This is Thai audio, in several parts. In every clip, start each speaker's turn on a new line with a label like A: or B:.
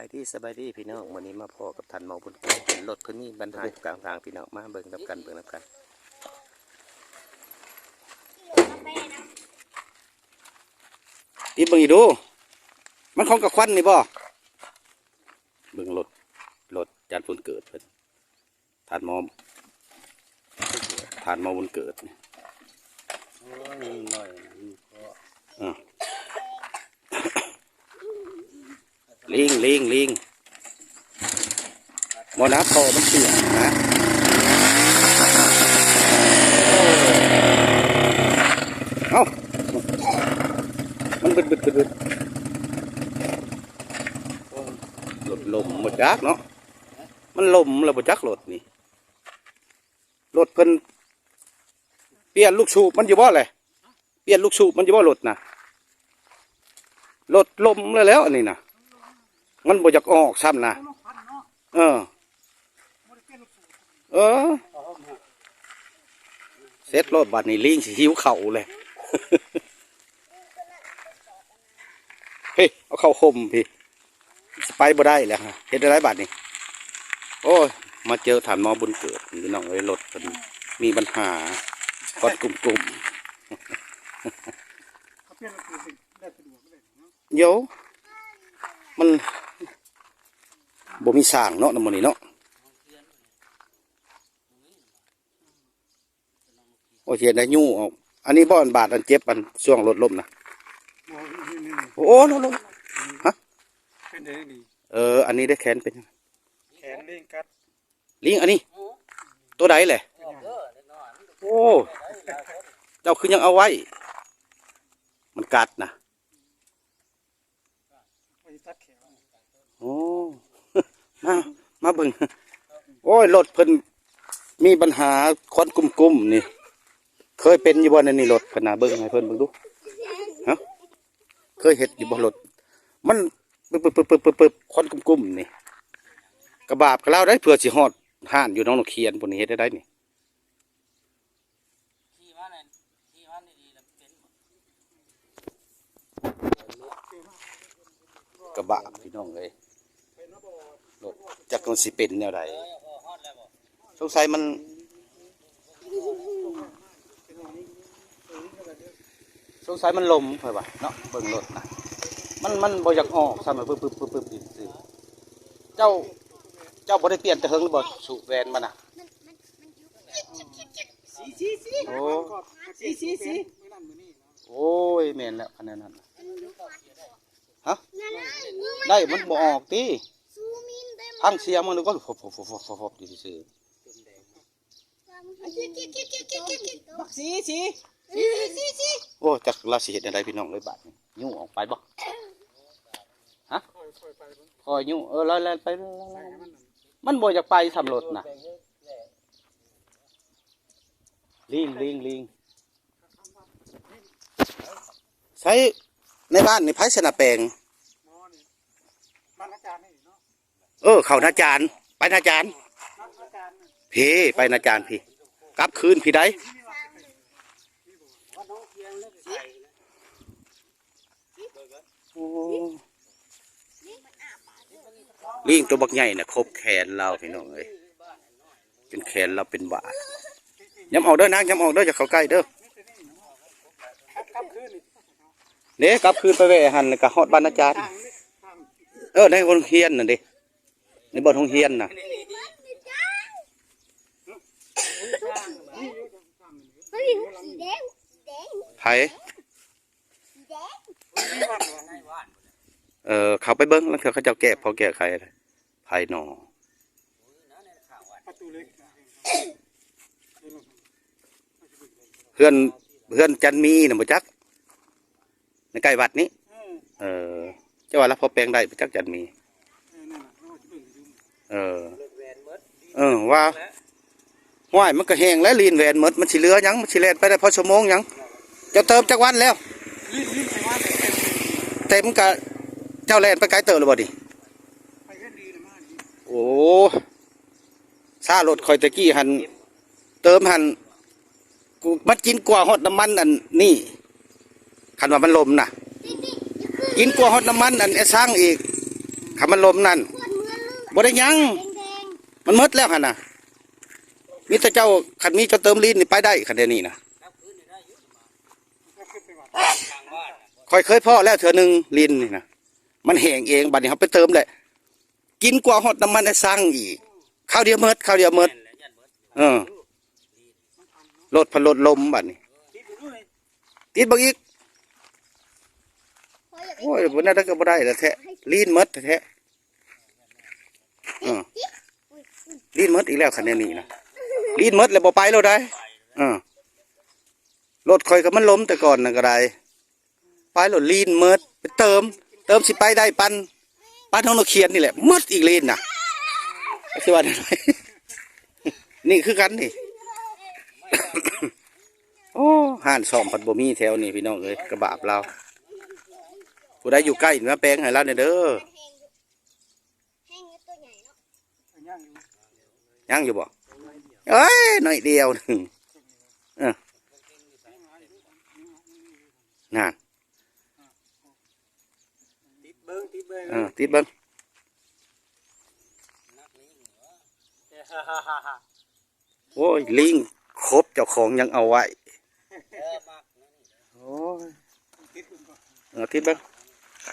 A: ายดีสบายดีพี่น้องวันนี้มาพอกับทันเมาบนเกิดเห็นรถเพิ่นมีปัญหาอยู่กลางทางพี่น้องมาเบิ่งนำกันเบิ่งนำกันอีเบิ่งอีดู มันของกับควันนี่บ่เบิ่งรถรถจานฝนเกิดเพิ่นทานหมอมทานหมอบนเกิดนี่
B: โอ้ยหน่อยมันก็
A: อะ ลิงลิงลิงบ่นับพอมันเสียนะเอ้ามันบึดบึดบึดบึดหลดลมหมดจักเนาะมันลมแล้วบ่จักรถนี่รถเพิ่นเปลี่ยนลูกสูบมันอยู่บ่เลยเปลี่ยนลูกสูบมันอยู่บ่รถน่ะรถลมแล้วแล้วอันนี้น่ะ มันบ่อยากออกซ้ำนะเออ เออ เสร็จรถบัดนี้ลิงสิหิวเข่าวเลย เฮ้ยเอาเข้าคมพี่สิไปบ่ได้แล้วฮะเฮ็ดได้บัดนี้ โอ้ย มาเจอฐานหมอบุญเกิดพี่น้องเลยรถมันมีปัญหากดกลุ่มกลุ่ม
B: เขาเปลี่ยนคือสิ่งได้สะดวกเลยเนาะ
A: ๆเดี๋ยวมัน บ่มีสร้างเนาะน้ำมันนี่เนาะโอ้เขียนได้ยู่ออกอันนี้บ่อนบาดอันเจ็บอันช่วงรถล้มนะ
B: มองนี่นี่
A: โอ้โลโล
B: เป็นได้ดี
A: เออ อันนี้ได้แขนเป็นยัง
B: แขนเล่งกัด
A: ลิงอันนี้ ตัวใดแหละโอ้เจ้าคือยังเอาไว้ มันกัดนะ
B: ไปตัดแขน
A: โอ้ มามาเบิ่งโอ้ยรถเพิ่นมีปัญหาควันกุ้มๆนี่ เคยเป็นอยู่บ่ในนี่รถเพิ่นน่ะเบิ่งให้เพิ่นเบิ่งดูฮะเคยเฮ็ดอยู่บ่รถมันปึ๊บปึ๊บปึ๊บปึ๊บปึ๊บควันกุ้มๆนี่กระบาบกระเล่าได้เพื่อสิฮอดห่านอยู่น้องนกเคียนพุ่นนี่เฮ็ดได้ได้นี่
C: ที่มันน่ะที่มันดีๆแล้วเป็นหมด
A: กระบะพี่น้องเอ้ย รถจักมันสิเป็นแนวใด
C: เออพอฮอดแล้วบ่
A: สงสัยมัน สงสัยมันลมเพิ่นว่าเนาะเบิ่งรถนะมันมันบ่อยากออกซ้ำปึ๊บปึ๊บปึ๊บปึ๊บนี่ซื่อเจ้าเจ้าบ่ได้เปลี่ยนแต่เฮิงหรือบ่สูบแวนมันน่ะ
B: สีสีสี
A: โอ้
B: สีสีสีไม่นั่นมือนี่เนาะ
A: โอ้ยแม่นแล้วคะแนนนั้นน่ะฮะได้มันบ่ออกติ พังเสียงมันกว่าฟบฟบฟบฟบฟบฟบอยู่ซื่อ
B: บักสีสี
A: ๆโอ้จักเราสิเฮ็ดจังไดพี่น้องเอ้ยบาดยุ่งออกไปบ่
B: ค่อยค่อย
A: ยุ่งเออลอยๆไปเลย
B: ใส่ให้มัน
A: บ่อยากไปทำรถน่ะลิงลิงลิงใช้ในบ้านในไผสนาแปลง
B: หมอนี่บ้านอาจารย์นี่เนาะ
A: เออ เขานาจารย์ ไปนาจารย์
B: บ้าจาน
A: พี่ไปนาจารย์พี่ กลับคืนพี่ได้
C: ลิ
A: งตัวบักใหญ่น่ะครบแขนเราพี่น้องเอ้ยจนแขนเราเป็นบาดย้ำออกเด้อนางย้ำออกเด้ออย่าเขาใกล้เด้อ
B: กลับคืนนี่
A: เด้กลับคืนไปแวหันแล้วก็ฮอดบ้านอาจารย์
B: ทางนี่ทาง
A: เออในบนเฮียนน่ะดิ ในบ่อนเฮียนน่ะ
D: เฮ้ยสีแดงสีแดง
A: ไผ
D: สีแดง
B: นี่บ้านเหรอ
C: ในบ้าน
A: เออเขาไปเบิ้งแล้วเขาเจ้าแก้พอแก้ไขอะไรไผหนอ
C: นั่นในข่าวว่า
B: ประตูเล็ก
A: เพื่อนเพื่อนจันมีน่ะบ่จักในใกล้วัดนี้
B: เออ
A: เออเจ้าว่าแล้วพอแปลงได้บ่จักจันมี
B: เออ เอ
A: อ
C: ว่า
A: ห้วยมันก็แห้งแล้วลีนแหวนหมดมันสิเหลือยังมันสิแลนไปได้พอชั่วโมงยังจ้าเติมจักวันแล้ว
B: เต็มเลย
A: เต็มกะเจ้าแลนไปไกลเติบหรือบ่ดิ
B: ไปล่ากดี
A: โอ้ซารถคอยตะกี้หันเติมหันกูมันกินกว่าฮอดน้ำมันอันนี่คันว่ามันลมน่ะ กินกว่าฮอดน้ำมันอันไอ้สร้างอีกคำมันลมนั่น บ่ได้ยัง มันมดแล้วหั่นน่ะมีแต่เจ้าคันมีเจ้าเติมลีนนี่ไปได้คันเดียวนี้นะ
C: รับคืนนี่ได้อยู่มา
B: ก็ขึ้นะ
A: ค่อยเคยพ่อแล้วเถื่อหนึ่งลีนนี่นะมันแห้งเองบัดนี้เขาไปเติมแหละกินกว่าฮอดน้ำมันได้สั่งอีกข้าวเดียวเมดข้าวเดียวเมิด
C: เอ
A: อรถพัดลดลมบัดนี้ติดบ่อีก
D: ๆพออยาก
A: โอ้ยบ่น่าก็บ่ได้แล้วแท้ลีนหมดแท้ เออลีนหมดอีกแล้วคันเดียวนี้นะลีนหมดแล้วบ่ไปแล้วได้เออรถค่อยก็มันล้มแต่ก่อนนะก็ได้ไปรถลีนหมดไปเติม เติมสิไปได้ปันปันของนกเขียนนี่แหละมดอีกลีนน่ะสิว่าได้ไหมนี่คือกันนี่โอ้ห่านซ่อมผัดบ่มีแถวนี้พี่น้องเอ้ยกระบาบเราผู้ใดอยู่ใกล้เนื้อแป้งให้เราเนี่ยเด้อ
D: แห้งอยู่ตัวใหญ่เนาะ
B: ย่างอยู่
A: ยังอยู่บ่เอ้ยหน่อยเดียวหนึ่งเออนั่น
C: ติดเบิ้งติดเบิ้ง
A: เออติดเบิ้ง
C: นักลิงเหรอฮ่าฮ่าฮ่าฮ่า
A: โอ้ยลิงครบเจ้าของยังเอาไว้
C: เออมากนะนี่
A: โอ้ย
B: ติดคุณก่อน
A: เออติดเบิ้ง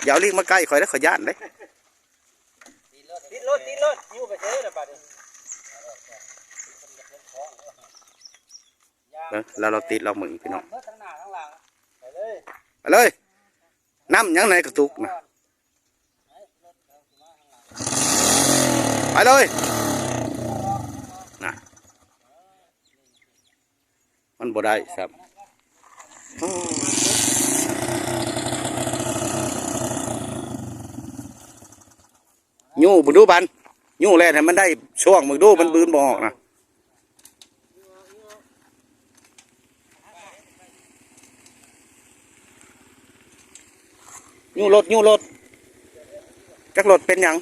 A: อย่าเอาลิงมาใกล้ข่อยแล้วขอยย่านเลย
C: ติดรถติดรถติดรถอยู่ไปเฉยนะบัดนี้
A: เออ แล้วเราติดเราเหมือนพี่น้อง
C: เมื่อทั้งหน้าทั้งหลังไปเลย
A: ไปเลยน้ำยังไหนกระตุกนะไปเลยนะมันบ่ได้ครับโอ้ยู่มึงดูบันยู่แล่นให้มันได้ช่วงมึงดูมันบืนบ่ออกนะ ยู่รถยู่รถจักรถเป็นหยัง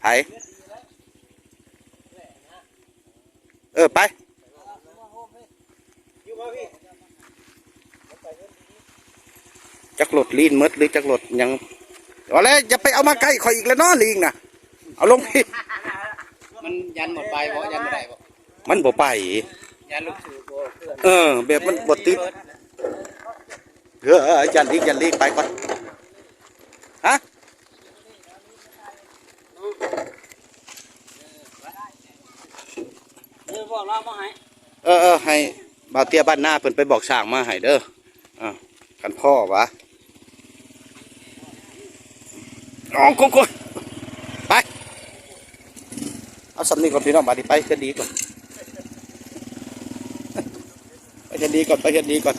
A: ไผเออ ไป
C: อยู่บ่พี่
A: จักรถลีนหมดหรือจักรถหยังเอาแล้วอย่าไปเอามาใกล้ข่อยอีกแล้วเนาะลิงนะเอาลงพี่
C: มันยันหมดไปบ่ยันบ่ได้บ่
A: มันบ่ไป
C: ยันลูกถือบ่เพื่อน
A: เออ แบบมันบ่ติด เออเออยันลิงยันลิงไปก่อนฮะ
C: เออบอกเราบ่ให้
A: เออเออให้บ่าวเตี้ยบ้านหน้าเพิ่นไปบอกช่างมาให้เด้ออ่ากันพ่อวะอ๋อโกโกไป เอาสำนีก่อนพี่น้องมาดิไปเฮ็ดดีก่อน ไปเฮ็ดดีก่อนไปเฮ็ดดีก่อน